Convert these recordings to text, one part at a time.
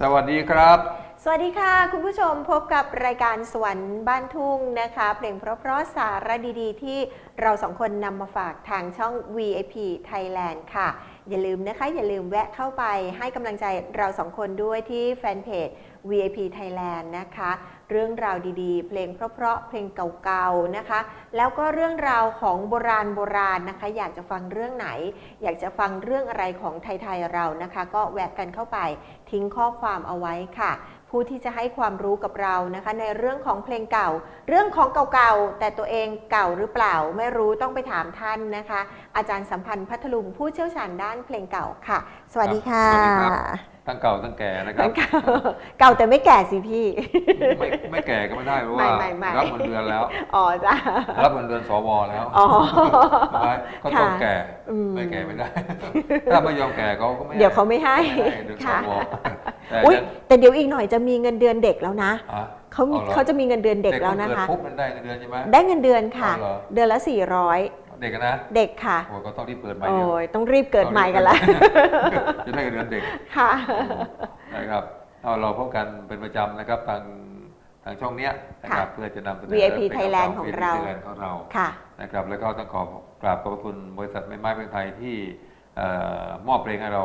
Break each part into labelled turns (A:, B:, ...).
A: สวัสดีครับ
B: สวัสดีค่ะ คุณผู้ชมพบกับรายการสวรรค์บ้านทุ่งนะคะ เพลงเพราะๆสาระดีๆ ที่เราสองคนนำมาฝากทางช่อง VIP Thailand ค่ะ อย่าลืมนะคะอย่าลืมแวะเข้าไปให้กำลังใจเราสองคนด้วยที่แฟนเพจ VIP Thailand นะคะ เรื่องราวดีๆ เพลงเพราะๆเพลงเก่าๆนะคะ แล้วก็เรื่องราวของโบราณโบราณนะคะ อยากจะฟังเรื่องไหน อยากจะฟังเรื่องอะไรของไทยๆเรานะคะ ก็แวะกันเข้าไปทิ้งข้อความเอาไว้ค่ะ ผู้ที่จะให้ความรู้กับเรานะคะ ในเรื่องของเพลงเก่า เรื่องของเก่าๆแต่ตัวเองเก่าหรือเปล่า ไม่รู้ต้องไปถามท่านนะคะ อาจารย์สัมพันธ์พัทลุงผู้เชี่ยวชาญด้านเพลงเก่าค่ะ สวัสดีค่ะ
A: ทั้งเก่าทั้งแก่นะครั
B: ทั้
A: บ
B: งเก่าเก่าแต่ไม่แก่สิพี่
A: ไม่ไม่แก่ก็ไม่ได้เพราะว่า
B: ไม่ไม่ไม่
A: รับเงินเดือนแล้ว
B: อ๋อจ้ะ
A: รับเงินเดือนสวแล้ว
B: อ๋อ
A: ใช่ไหมก็ต้อง
B: ค่ะ
A: แก่
B: อืม
A: ไม่แก่ไม่ได้ ถ้าไม่ยอมแก่เขาก็ไม่
B: เดี๋ยวเขาไม่ให้
A: ไม่ให้เดือนส
B: ค่ะ
A: วแต่
B: อุ๊ย
A: เนี่ย
B: แต่เดี๋ยวอีกหน่อยจะมีเงินเดือนเด็กแล้วนะ
A: อะ
B: เขามี
A: อหรอ
B: เขาจะมีเงินเดือนเด็ก
A: เด็ก
B: แล้วนะคะ
A: เกิดปุ๊บมันได้เงินเดือนใช่ไหม
B: ได้เงินเดือนค่ะ
A: อ๋อเหรอ
B: เดือนละ 400
A: เด็กอะนะ
B: เด็กค่ะ
A: โอ้ยก็ต้องรีบเปิดใหม่
B: โอ้
A: เดี๋ยวย
B: ต้องรีบเกิดใหม่กันละ
A: จะได้เงินเดือนเด็ก
B: ค่ะ
A: นะครับเอาเราพบกันเป็นประจำนะครับทางทางช่องเนี้ยนะครับเพื่อจะนำเสนอ
B: VIP
A: พล
B: Thailand
A: ก่
B: ของ
A: VIP
B: เรา
A: Thailand ของเรา
B: ค่ะ
A: นะครับแล้วก็ต้องขอกราบขอบพระคุณบริษัทไม้ไม้เพลงไทยที่เอ่อมอบเพลงให้เรา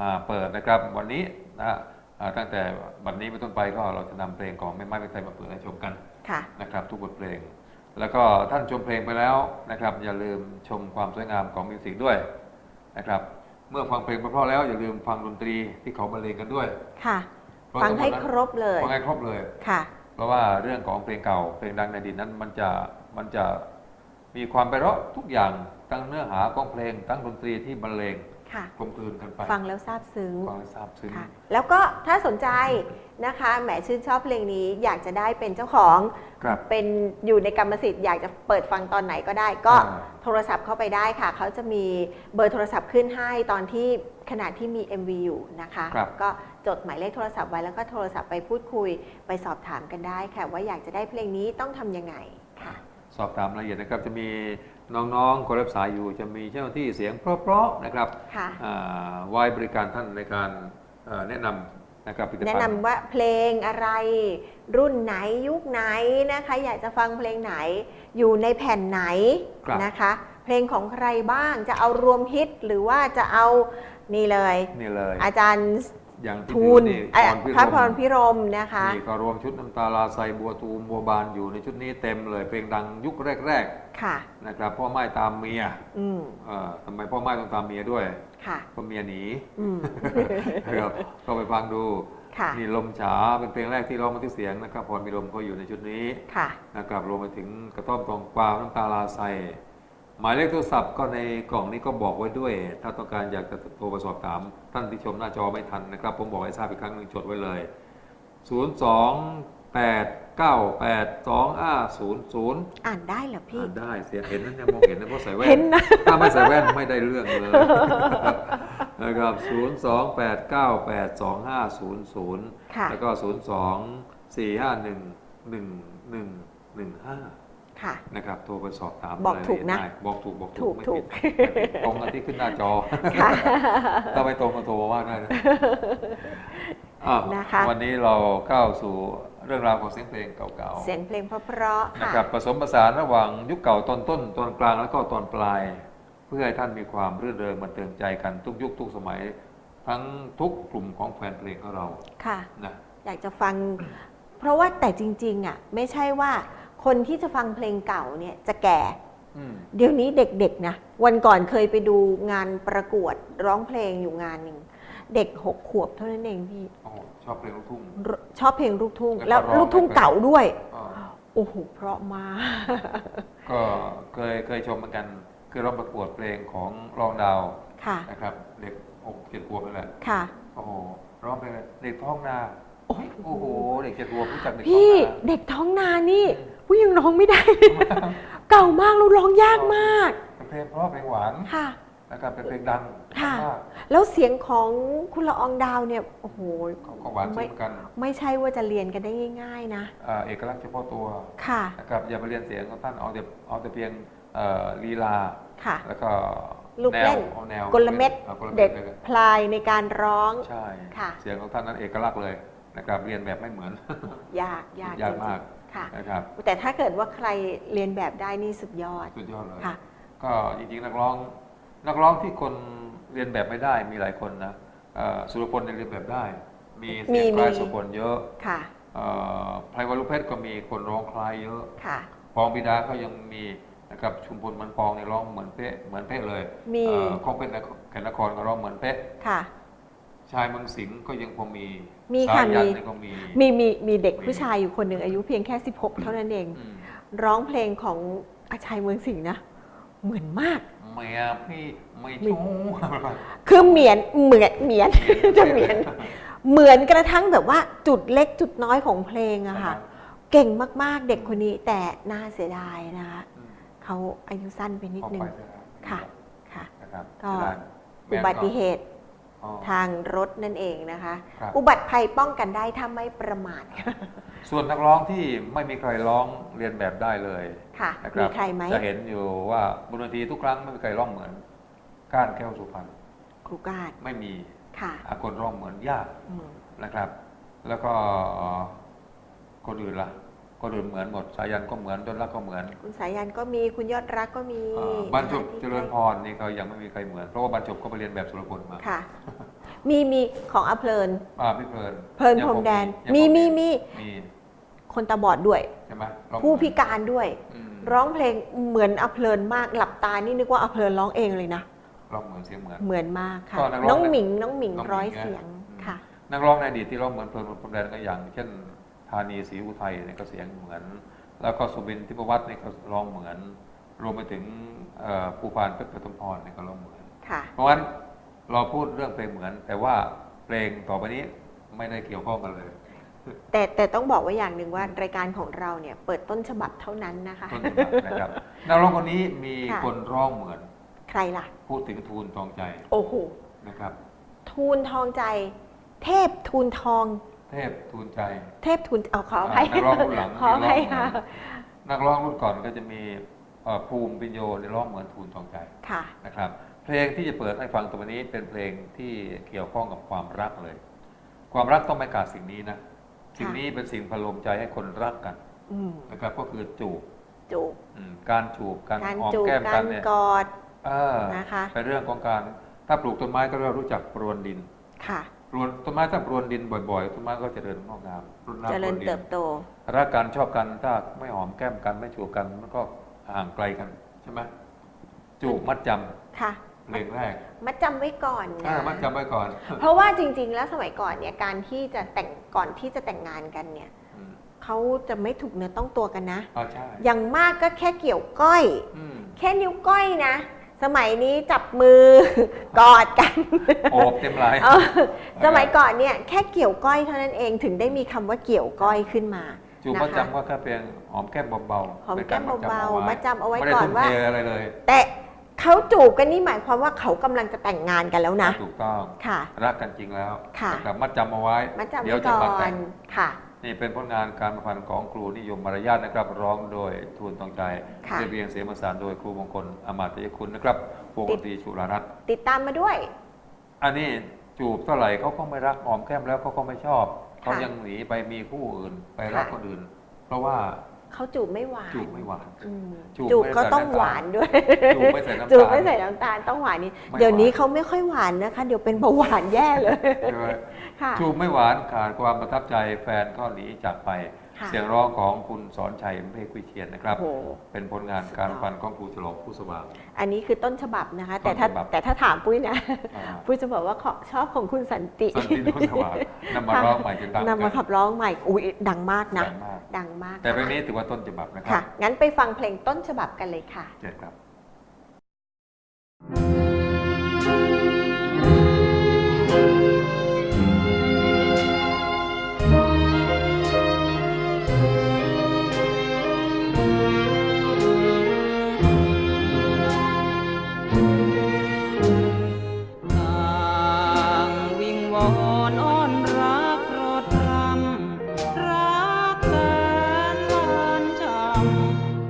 A: มาเปิดนะครับ วันนี้นะฮะเอ่อตั้งแต่บัดนี้เป็นต้นไปก็เราจะนำเพลงของไม้ไม้เพลงไทยมาเปิดให้ชมกัน
B: ค่ะ
A: นะครับ ทุกบทเพลง แล้วก็ท่านชมเพลงไปแล้วนะครับ อย่าลืมชมความสวยงามของมิวสิกด้วยนะครับ เมื่อฟังเพลงไปเพราะแล้วอย่าลืมฟังดนตรีที่เขาบรรเลงกันด้วย
B: ค่ะ
A: เพราะ
B: ฟังให้
A: ทั้
B: ครบเลย
A: ฟังให้ครบเลย
B: ค่ะ
A: เพราะว่าเรื่องของเพลงเก่าเพลงดังในอดีตนั้นมันจะมันจะมีความไพเราะทุกอย่างทั้งเนื้อหาของเพลงทั้งดนตรีที่บรรเลง
B: ค่ะ
A: กลมกลืนกันไป
B: ฟังแล้วซาบซึ้ง
A: ฟังแล้วซาบซึ้ง
B: ค่ะ แล้วก็ถ้าสนใจนะคะแหมชื่นชอบเพลงนี้อยากจะได้เป็นเจ้าของ
A: ครับ
B: เป็นอยู่ในกรรมสิทธิ์อยากจะเปิดฟังตอนไหนก็ได้ ก็
A: อ่า
B: โทรศัพท์เข้าไปได้ค่ะ เขาจะมีเบอร์โทรศัพท์ขึ้นให้ตอนที่ขณะที่มี MV อยู่นะคะ
A: ครับ
B: ก็จดหมายเลขโทรศัพท์ไว้แล้วก็โทรศัพท์ไปพูดคุยไปสอบถามกันได้ค่ะ ว่าอยากจะได้เพลงนี้ต้องทำยังไงค่ะ
A: สอบถามรายละเอียดนะครับ จะมี น้องๆคนรับสายอยู่จะมีเจ้าหน้าที่เสียงเพราะๆนะครับ
B: ค่ะ
A: อ่าไว้บริการท่านในการเอ่อแนะนำนะครับผลิตภัณฑ์
B: แนะนำว่าเพลงอะไร รุ่นไหนยุคไหนนะคะ อยากจะฟังเพลงไหน อยู่ในแผ่นไหน
A: ครับ
B: นะคะ เพลงของใครบ้างจะเอารวมฮิตหรือว่าจะเอานี่เลย
A: นี่เลย
B: อาจารย์
A: อย่างที่
B: ทูล
A: นี่
B: เอ่อ
A: พรพิ
B: พระ
A: ร
B: พร
A: ม
B: พิรมนะคะ
A: นี่ก็รวมชุดน้ำตาลาไซบัวตูมบัวบานอยู่ในชุดนี้เต็มเลยเพลงดังยุคแรก
B: ค่ะ
A: ๆนะครับพ่อไม้ตามเมีย
B: อืม
A: เอ่อทำไมพ่อไม้ต้องตามเมียด้วย
B: ค่ะ
A: เพราะเมียหนี
B: อืม
A: นะครับก็ไปฟังดู
B: ค่ะ
A: นี่ลมฉาเป็นเพลงแรกที่ร้องมาที่เสียงนะครับพรมีลมก็อยู่ในชุดนี้
B: ค่ะ
A: นะครับรวมไปถึงกระต้อมตองกวาวน้ำตาลาไซ หมายเลขโทรศัพท์ก็ในกล่องนี้ก็บอกไว้ด้วย ถ้าต้องการอยากจะโทรไปสอบถาม ท่านที่ชมหน้าจอไม่ทันนะครับ ผมบอกให้ทราบอีกครั้งหนึ่งจดไว้เลย 0 2 8 9 8 2 5 0 0
B: อ่านได้เหรอพี่
A: อ่านได้เสียเห็นนั่นยังมองเห็นนะเพราะใส่แว่
B: เห็
A: น
B: นนะ
A: ถ้าไม่ใส่แว่นไม่ได้เรื่องเลยนะครับ0 2 8 9 8 2 5 0 0
B: ค่ะ
A: แล้วก็ 0 2 4 5 1 1 1 1 5
B: ค่ะ
A: นะครับโทรไปสอบถาม
B: บอก
A: รายละ
B: ถูก
A: เอียด
B: นะ
A: ได้บอกถูกบอก
B: ถู
A: ถู
B: ก
A: กไม่
B: ถู
A: ผิ
B: ก
A: ดตรงกันที่ขึ้นหน้าจอ
B: ค่ะ
A: ถ้าไม่ตรงก็โทรมาว่าได้นะอ้าว
B: นะคะ
A: วันนี้เราก้าวสู่เรื่องราวของเสียงเพลงเก่าๆ
B: เสียงเพลงเพราะๆ
A: นะ
B: ค่ะ
A: ครับผสมผสานระหว่างยุคเก่าตอนต้นตอนกลางแล้วก็ตอนปลาย เพื่อให้ท่านมีความรื่นเริงบันเทิงใจกันทุกยุคทุกสมัย ทั้งทุกกลุ่มของแฟนเพลงของเรา
B: ค่ะ
A: นะ
B: อยากจะฟัง เพราะว่าแต่จริงๆอะไม่ใช่ว่า คนที่จะฟังเพลงเก่าเนี่ยจะแก่
A: อืม
B: เดี๋ยวนี้เด็กๆนะวันก่อนเคยไปดูงานประกวดร้องเพลงอยู่งานหนึ่งเด็กหกขวบเท่านั้นเองพี่
A: โอ้โหชอบเพลงลูกทุ่ง
B: รชอบเพลงลูกทุ่ง
A: แล้
B: แล้วว
A: ก็ร้อง
B: ลูกทุ่ง
A: ไม่เป็น
B: เก่าด้วย
A: ก็
B: โอ้โหเพราะมาก
A: ก็เคยเคยชมเหมือนกันคือร้องประกวดเพลงของรองดาว
B: ค่ะ
A: นะครับ เด็กหกเจ็ดขวบนั่นแหละ
B: ค่ะ
A: โอ้โหร้องเพลงอะไรเด็กท้องนา
B: โอ้ย
A: โอ้โห เด็กเจ็ดขวบรู้จักเด็กท้อง
B: พี่
A: นา
B: เด็กท้องนานี่ ผู้ยังร้องไม่ได้ เก่ามากแล้วร้องยากมาก
A: เป็นเพลงเพราะเพลงหวาน
B: ค่ะ
A: นะครับเป็นเพลงดัง
B: ค่ะ
A: มาก
B: แล้วเสียงของคุณละอองดาวเนี่ย โอ้โห
A: ก็หวานเช่
B: ไม่
A: นกัน
B: ไม่ใช่ว่าจะเรียนกันได้ง่าย ๆ นะ
A: อ่าเอกลักษณ์เฉพาะตัว
B: ค่ะ
A: นะครับอย่าไปเรียนเสียงของท่านเอาแต่เอาแต่เพียงเอ่อลีลา
B: ค่ะ
A: แล้วก็
B: ลูกเล่น
A: แวอาแนว
B: กลเม็ด
A: อากล
B: เด็ด
A: ลย
B: พลายในการร้อง
A: ใช่
B: ค่ะ
A: เสียงของท่านนั้นเอกลักษณ์เลยนะครับเรียนแบบไม่เหมือน
B: ยากยาก
A: ยาก
B: จริงๆ
A: มาก
B: ค่ะ
A: นะครับ
B: แต่ถ้าเกิดว่าใครเรียนแบบได้นี่สุดยอด
A: สุดยอดเลย
B: ค่ะ
A: ก็จริงๆนักร้อง นักร้องที่คนเรียนแบบไม่ได้มีหลายคนนะเอ่อสุรพลเนี่ยเรียนแบบได้ มีเสียง
B: มี
A: คล้าย
B: มี
A: สุรพลเยอะ
B: ค่ะ
A: เอ่อไพรวัลลุเพชรก็มีคนร้องคล้ายเยอะ
B: ค่ะ
A: ปองบิดาก็ยังมีนะครับชุมพลมันปองเนี่ยร้องเหมือนเป๊ะเหมือนเป๊ะเลย
B: มี
A: เอ่อของเป็นแก่นนครก็ร้องเหมือนเป๊ะ
B: ค่ะ
A: ชายเมืองสิงห์ก็ยังพอมี
B: มี
A: สา
B: ค่ะ
A: ยัน
B: มี
A: เนี่ยก็มี
B: มีมีมีเด็ก
A: มี
B: ผู้ชายอยู่คนหนึ่งอายุเพียงแค่ 16 เท่านั้นเอง
A: อืม
B: ร้องเพลงของอาชัยเมืองสิงห์นะ เหมือนมาก
A: เมียพี่ไม่
B: มี
A: ชู้
B: คือเหมียนเหมือนเหมียน จะเหมียน เหมือนกระทั่งแบบว่าจุดเล็กจุดน้อยของเพลงอะค่ะ เก่งมากๆเด็กคนนี้แต่น่าเสียดายนะคะ
A: อืม
B: เขาอายุสั้นไปนิด
A: เข้า
B: นึง
A: ไปแล้ว
B: ค่ะค่ะ
A: นะครับ
B: ก็
A: เสียดาย
B: อุบัติเหตุ
A: อ๋อ
B: ทางรถนั่นเองนะคะ
A: ครับ
B: อุบัติภัยป้องกันได้ถ้าไม่ประมาทค่ะ
A: ส่วนนักร้องที่ไม่มีใครร้องเรียนแบบได้เลย
B: ค่ะ
A: นะค
B: มี
A: รับ
B: ใครไหม
A: จะเห็นอยู่ว่าบนเวทีทุกครั้งไม่มีใครร้องเหมือน ก้านแก้วสุพรรณ
B: ครูกาด
A: ไม่มี
B: ค่ะ
A: อาคนร้องเหมือนยาก
B: อืม
A: นะครับ แล้วก็คนอื่นล่ะ คนอื่นเหมือนหมด สายันก็เหมือนต้นรักก็เหมือน
B: คุณสายันก็มีคุณยอดรักก็มี
A: อ่าบรรจบ
B: นะคะที่
A: เจริญพรนี่ก็ยังไม่มีใครเหมือน เพราะว่าบรรจบก็ไปเรียนแบบสุรพลมา
B: ค่ะ มีมีของอเพลิน
A: อ่าพี่เพลิน
B: เพลิน
A: ยัง
B: พรมแดน
A: ยัง
B: มี
A: พอ
B: มีมี
A: มี
B: คนตาบอดด้วย
A: ใช่ไหมร้อง
B: ผู้พิการด้วย
A: อืม
B: ร้องเพลงเหมือนอเพลินมากหลับตานี่นึกว่าอเพลินร้องเองเลยนะ
A: ร้องเหมือนเสียงเหมือน
B: เหมือนมากค่ะ
A: ก็นักร้อง
B: น้องหมิงน้องหมิง
A: น้องหมิง
B: ร้อย
A: นะ
B: เสียง
A: อืม
B: ค่ะ
A: นักร้องในอดีตที่ร้องเหมือนเพลินพรมแดนก็อย่าง เช่นธานีศรีอุทัยเนี่ยก็เสียงเหมือน แล้วก็สุบินทิพวัฒน์เนี่ยก็ร้องเหมือน รวมไปถึงเอ่อภูพานเพชรปฐมพรเนี่ยก็ร้องเหมือน
B: ค่ะ
A: เพราะฉะนั้นเราพูดเรื่องเพลงเหมือน แต่ว่าเพลงต่อไปนี้ไม่ได้เกี่ยวข้องกันเลย
B: แต่แต่ต้องบอกไว่าอย่างหนึ่งว่ารายการของเราเนี่ยเปิดต้นฉบับเท่านั้นนะคะ
A: ต้นฉบับนะครับนักร้องคนนี้มี
B: ค่ะ
A: คนร้องเหมือน
B: ใครล่ะ
A: พูดถึงทูลทองใจ
B: โอ้โห
A: นะครับ
B: ทูลทองใจ เทพทูลทอง
A: เทพทูลใจ
B: เทพทูลเอาขออภัย
A: นักร้องรุ่นหลัง
B: ขออภัย
A: ที่ร้องเหมื
B: ค่ะ
A: อนนักร้องรุ่นก่อนก็จะมีเอ่อภูมิปิญโยในร้องเหมือนทูลทองใจ
B: ค่ะ
A: นะครับ เพลงที่จะเปิดให้ฟังตัวนี้เป็นเพลงที่เกี่ยวข้องกับความรักเลย ความรักต้องไม่ขาดสิ่งนี้นะสิ่งนี้เป็นสิ่งพลมใจให้คนรักกัน
B: อืม
A: นะครับ ก็คือจูบ
B: จูบ
A: อืมการจูบการ
B: การ
A: หอม
B: จูบ
A: แก้ม
B: กา
A: กั
B: ร
A: นเนี่ย
B: กอด
A: เออ
B: นะคะ
A: เป็นเรื่องของการถ้าปลูกต้นไม้ก็เรียกว่ารู้จักปรวนดิน
B: ค่ะ
A: ป รวนต้นไม้ถ้าปรวนดินบ่อยๆต้นไม้ก็เจริญงอกงามรดน้ำ
B: เจริญ
A: ปวนดิน
B: เติบโต
A: รักกันชอบกันถ้าไม่หอมแก้มกันไม่จูบกันมันก็ห่างไกลกันใช่ไหมจูบมัดจำ
B: ค่ะ
A: เพลงแรก
B: มัดจำไว้ก่อน
A: อ่า
B: นะ
A: มัดจำไว้ก่อน
B: เพราะว่าจริง ๆ แล้วสมัยก่อนเนี่ยการที่จะแต่งก่อนที่จะแต่งงานกันเนี่ย
A: อืม
B: เขาจะไม่ถูกเนื้อต้องตัวกันนะ
A: อ่าใช่
B: อย่างมากก็แค่เกี่ยวก้อย
A: อืม
B: แค่นิ้วก้อยนะ สมัยนี้จับมือกอดกัน
A: โอบเต็มไหลาย
B: เออสมัยก่อนเนี่ยแค่เกี่ยวก้อยเท่านั้นเองถึงได้มีคำว่าเกี่ยวก้อยขึ้นมา
A: จูบ
B: นะ
A: มัด
B: คะ
A: จำก็แค่เพียงหอมแก้มเบาๆ
B: หอม
A: ป็น
B: แก้
A: ร
B: มเบาๆมัดจำเอาไว้
A: ไม่ได้
B: ก่อน
A: ทุ่ม
B: ว่า
A: เทอะไรเลย
B: แต่เขาจูบกันนี่หมายความว่าเขากำลังจะแต่งงานกันแล้วนะ
A: ถูกต้อง
B: ค่ะ
A: รักกันจริงแล้ว
B: ค่ะ
A: นะครับมัดจำเอาไว้
B: มัดจำ
A: เดี๋ย
B: ไว้
A: วจะ
B: ก่อ
A: มาแต่
B: น
A: ง
B: ค่ะ
A: นี่เป็นผลงานการประพันธ์ของครูนิยมมารยาทนะครับ ร้องโดยทูลตองใจ
B: ค่ะ
A: เรียบเรียงเสียงประสานโดยครูมงคลอมาตยคุณนะครับวงดนตรีชุรารัตน์
B: ติดตามมาด้วย
A: อันนี้จูบเท่าไหร่เขาก็ไม่รักหอมแก้มแล้วเขาก็ไม่ชอบเขา
B: ค่ะ
A: ยังหนีไปมีคู่อื่นไปรัก
B: ค่ะ
A: คนอื่น เพราะว่า
B: เขาจูบไม่หวาน
A: จูบไม่หวาน
B: อืม
A: จูบ
B: จูบ
A: ไม่
B: ก็
A: ใส่
B: ต้อง
A: น้ำตาล
B: หวานด้วย
A: จูบไม่ใส่น้ำตาล
B: จูบไม่ใส่น้ำตาลต้องหวานนิด
A: ไม่
B: เดี๋ยวนี้
A: หวาน
B: เขาไม่ค่อยหวานนะคะ เดี๋ยวเป็นเบาหวานแย่เลย
A: ใช่ไหม
B: ค่ะ
A: จูบไม่หวานขาดความประทับใจแฟนก็หนีจากไป
B: ค่ะ
A: เสียงร้องของคุณสอนชัยเมฆวิเชียนนะครับ
B: โอ้โห
A: เป็นผลงานการประพันธ์ของครูฉลองผู้สว่าง
B: อันนี้คือต้นฉบับนะคะ แต่ถ้า
A: ต้นฉบับ
B: แต่ถ้าถามปุ้ยนะ
A: อ่า
B: ปุ้ยจะบอกว่าขอชอบของคุณสันติ
A: สันติโนสว่างนำมาร้องใหม่จนดัง
B: นำมาขับร้องใหม่อุ้ยดังมากนะ
A: ดังมาก
B: ดังมาก
A: แต่เพลงนี้ถือว่าต้นฉบับนะครั
B: ค่ะ
A: บ
B: งั้นไปฟังเพลงต้นฉบับกันเลยค่ะ
A: เจ็ดครับ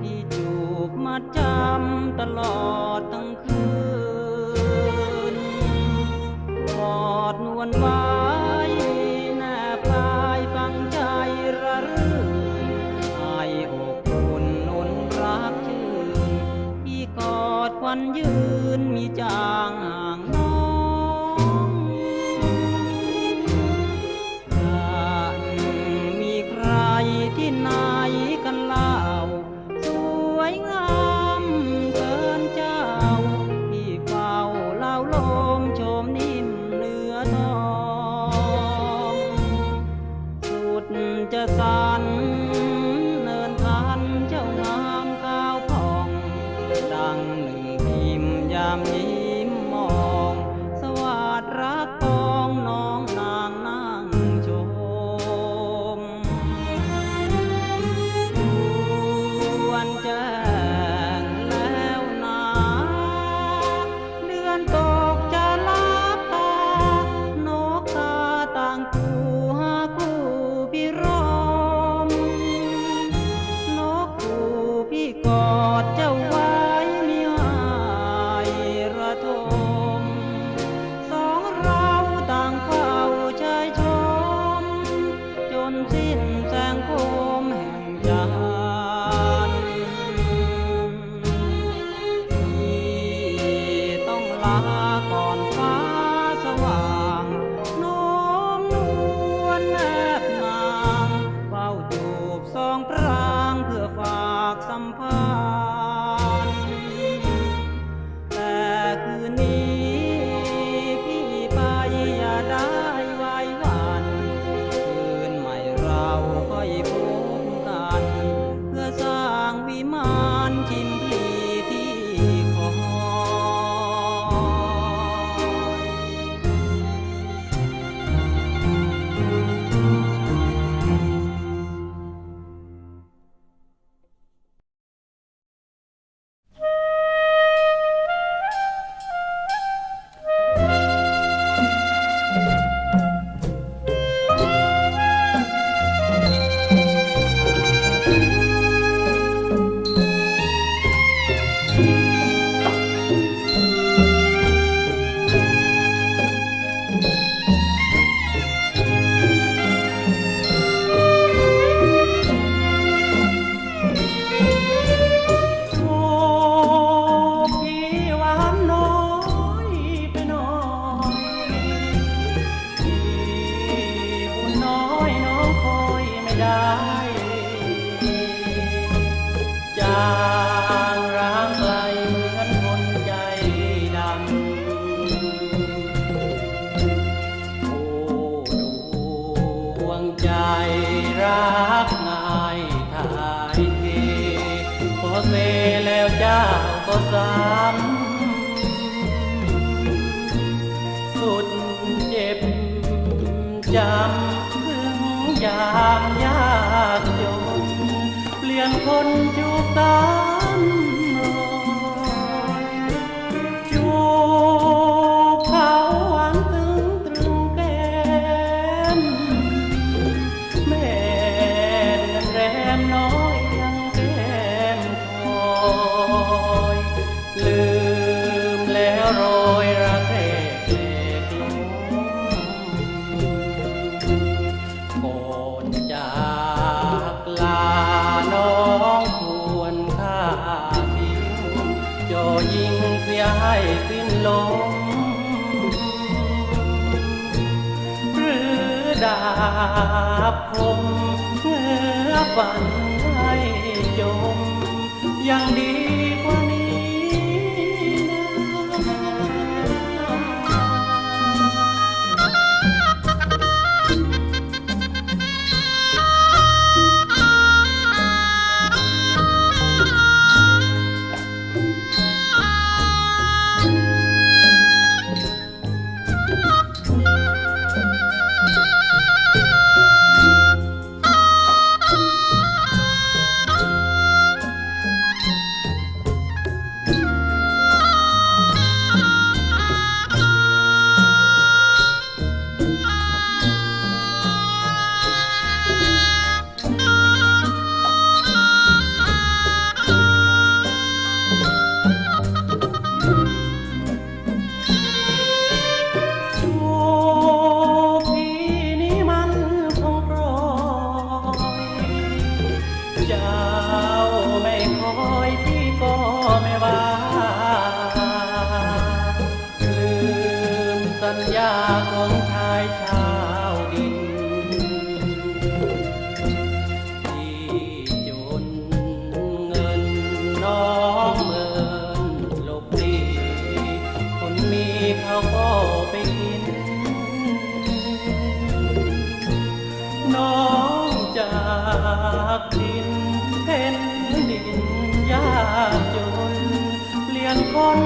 C: ที่จูบมาจำตลอดทั้งคืนกอดนวล
D: ว้ คนจูบตา เสียให้สิ้นลมหรือดาบคมเงือบันให้จมยังดีา
E: กดินเป็นดินยากจนเปลี่ยนคน